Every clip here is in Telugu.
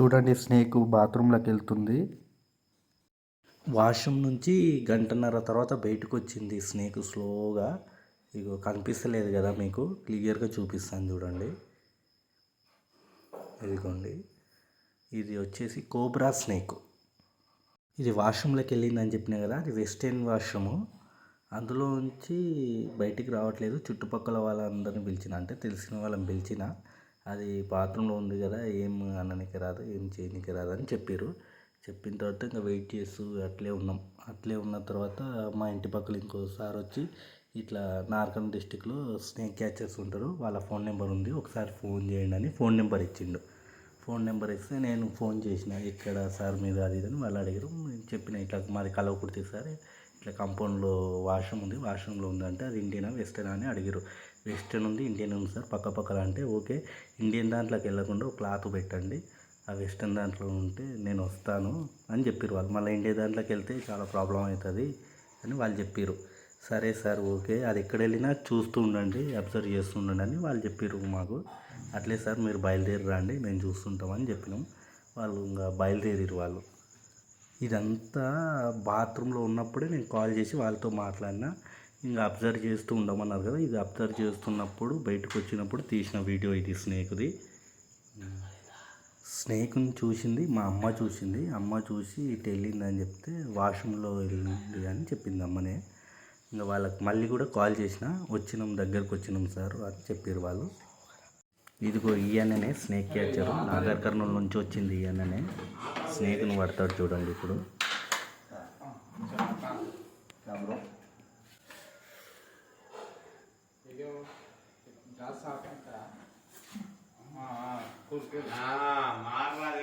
చూడండి స్నేక్ బాత్రూంలోకి వెళ్తుంది. వాష్రూమ్ నుంచి గంటన్నర తర్వాత బయటకు వచ్చింది స్నేక్ స్లోగా. ఇగో కనిపిస్తలేదు కదా మీకు? క్లియర్గా చూపిస్తాను చూడండి. ఇదిగోండి. ఇది వచ్చేసి కోబ్రా స్నేక్ ఇది వాష్రూమ్లోకి వెళ్ళిందని చెప్పిన కదా అది వెస్టర్న్ వాష్రూము. అందులో నుంచి బయటికి రావట్లేదు. చుట్టుపక్కల వాళ్ళందరిని పిలిచిన అంటే తెలిసిన వాళ్ళని పిలిచిన. అది పాత్రలో ఉంది కదా ఏం అననికి రాదు ఏం చేయనికి రాదు అని చెప్పారు చెప్పిన తర్వాత ఇంకా వెయిట్ చేస్తూ అట్లే ఉన్నాం. అట్లే ఉన్న తర్వాత మా ఇంటి పక్కల ఇంకో సార్ వచ్చి ఇట్లా నార్కల్ డిస్టిక్లో స్నేక్ క్యాచర్స్ ఉంటారు వాళ్ళ ఫోన్ నెంబర్ ఉంది ఒకసారి ఫోన్ చేయండి అని ఫోన్ నెంబర్ ఇచ్చిండు. ఫోన్ నెంబర్ ఇస్తే నేను ఫోన్ చేసిన ఇక్కడ సార్ మీద అది ఇది అని వాళ్ళు అడిగారు నేను చెప్పిన ఇట్లా మాది కలవకుర్తి సార్ ఇట్లా కంపౌండ్లో వాష్రూమ్ ఉంది వాష్రూమ్లో ఉందంటే అది ఇండియనా వెస్టర్నా అని అడిగారు వెస్ట్రన్ ఉంది ఇండియన్ ఉంది సార్. పక్క పక్కన అంటే ఓకే ఇండియన్ దాంట్లోకి వెళ్ళకుండా ఒక క్లాత్ పెట్టండి. ఆ వెస్ట్రన్ దాంట్లో ఉంటే నేను వస్తాను అని చెప్పారు వాళ్ళు. మళ్ళీ ఇండియా దాంట్లోకి వెళ్తే చాలా ప్రాబ్లం అవుతుంది అని వాళ్ళు చెప్పారు సరే సార్ ఓకే అది ఎక్కడ వెళ్ళినా చూస్తూ ఉండండి అబ్జర్వ్ చేస్తూ ఉండండి అని వాళ్ళు చెప్పారు మాకు. అట్లే సార్ మీరు బయలుదేరి రండి మేము చూస్తుంటామని చెప్పినాం. వాళ్ళు ఇంకా బయలుదేరారు వాళ్ళు. ఇదంతా బాత్రూంలో ఉన్నప్పుడే నేను కాల్ చేసి వాళ్ళతో మాట్లాడినా. ఇంకా అబ్జర్వ్ చేస్తూ ఉండమన్నారు కదా ఇది అబ్జర్వ్ చేస్తున్నప్పుడు బయటకు వచ్చినప్పుడు తీసిన వీడియో ఇది స్నేక్ది స్నేక్ని చూసింది మా అమ్మ చూసింది. అమ్మ చూసి ఇటు వెళ్ళిందని చెప్తే వాష్రూమ్లో వెళ్ళింది అని చెప్పింది అమ్మనే. ఇంకా వాళ్ళకి మళ్ళీ కూడా కాల్ చేసిన వచ్చినాం దగ్గరకు వచ్చినాం సార్ అని చెప్పారు వాళ్ళు. ఇదిగో ఈయననే స్నేక్ క్యాచర్. నాగర్ కర్నూలు నుంచి వచ్చింది ఈయననే స్నేక్ను పడతాడు చూడండి ఇప్పుడు. हाँ, हाँ मार रहा है।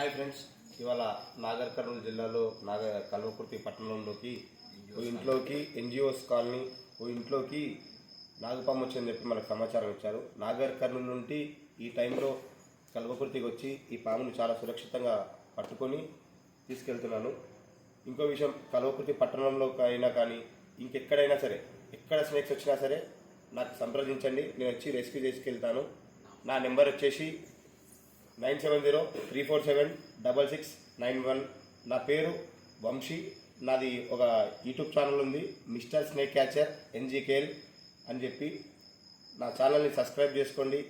హాయ్ ఫ్రెండ్స్ ఇవాళ నాగర్ కర్నూలు జిల్లాలో నాగ కల్వకుర్తి పట్టణంలోకి ఓ ఇంట్లోకి ఎన్జిఓస్ కాలనీ ఓ ఇంట్లోకి నాగపాము వచ్చిందని చెప్పి మనకు సమాచారం ఇచ్చారు. నాగర్ కర్నూలు నుండి ఈ టైంలో కల్వకుర్తికి వచ్చి ఈ పామును చాలా సురక్షితంగా పట్టుకొని తీసుకెళ్తున్నాను. ఇంకో విషయం కల్వకుర్తి పట్టణంలో అయినా కానీ ఇంకెక్కడైనా సరే ఎక్కడ స్నేక్స్ వచ్చినా సరే నాకు సంప్రదించండి. నేను వచ్చి రెస్క్యూ చేసుకెళ్తాను. నా నెంబర్ వచ్చేసి nine seven zero three four seven double six nine one. నా పేరు వంశీ. నాది ఒక యూట్యూబ్ ఛానల్ ఉంది. మిస్టర్ స్నేక్ క్యాచర్ ఎన్జీకేఎల్ అని చెప్పి నా ఛానల్ని సబ్స్క్రైబ్ చేసుకోండి.